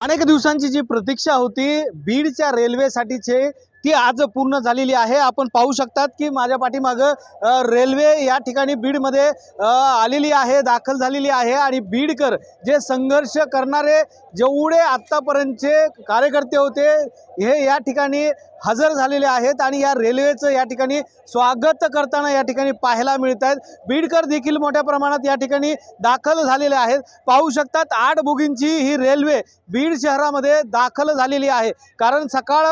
अनेक दिवसांची जी प्रतीक्षा होती बीडच्या रेल्वेसाठीचे ती आज पूर्ण झालेली आहे. आपण पाहू शकतात की माझ्या पाठीमागं रेल्वे या ठिकाणी बीडमध्ये आलेली आहे दाखल झालेली आहे आणि बीडकर जे संघर्ष करणारे जेवढे आत्तापर्यंतचे कार्यकर्ते होते हे या ठिकाणी हजर झालेले आहेत आणि या रेल्वेचं या ठिकाणी स्वागत करताना या ठिकाणी पाहायला मिळत आहेत. बीडकर देखील मोठ्या प्रमाणात या ठिकाणी दाखल झालेले आहेत. पाहू शकतात आठ बोगींची ही रेल्वे बीड शहरामध्ये दाखल झालेली आहे. कारण सकाळ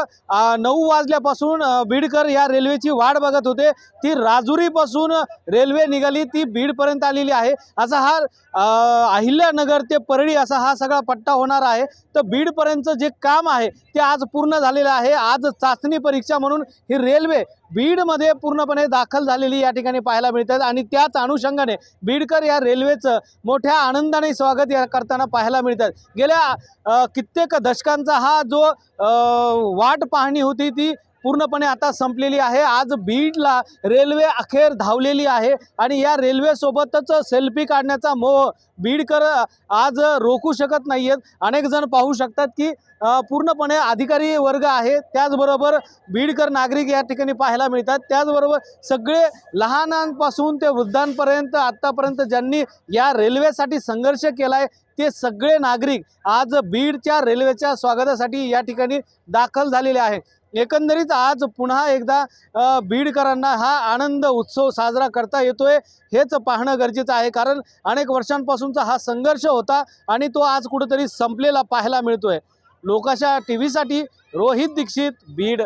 नऊ वाजल्यापासून बीडकर या रेल्वेची वाट बघत होते. ती राजुरीपासून रेल्वे निघाली ती बीडपर्यंत आलेली आहे. असा हा अहिल्यानगर ते परळी असा हा सगळा पट्टा होणार आहे. तर बीडपर्यंतचं जे काम आहे ते आज पूर्ण झालेलं आहे. आज चाचणी परीक्षा म्हणून ही रेल्वे बीडमध्ये पूर्णपणे दाखल झालेली या ठिकाणी पाहायला मिळतात. आणि त्याच अनुषंगाने बीडकर या रेल्वेचं मोठ्या आनंदाने स्वागत या करताना पाहायला मिळतात. गेल्या कित्येक दशकांचा हा जो वाट पाहणी होती ती पूर्णपणे आता संपलेली आहे. आज बीडला रेल्वे अखेर धावलेली आहे आणि या रेल्वेसोबतच सेल्फी काढण्याचा मोह बीडकर आज रोखू शकत नाही आहेत अनेक जण पाहू शकतात की पूर्णपणे अधिकारी वर्ग आहे. त्याचबरोबर बीडकर नागरिक या ठिकाणी पाहायला मिळतात. त्याचबरोबर सगळे लहानांपासून ते वृद्धांपर्यंत आत्तापर्यंत ज्यांनी या रेल्वेसाठी संघर्ष केला आहे ते सगळे नागरिक आज बीडच्या रेल्वेच्या स्वागतासाठी या ठिकाणी दाखल झालेले आहे एकंदरीत आज पुन्हा एकदा बीडकरांना हा आनंद उत्सव साजरा करता येतोय हेच पाहणं गरजेचं आहे. कारण अनेक वर्षांपासूनचा हा संघर्ष होता आणि तो आज कुठंतरी संपलेला पाहायला मिळतोय. लोकाशा टी व्हीसाठी रोहित दीक्षित बीड.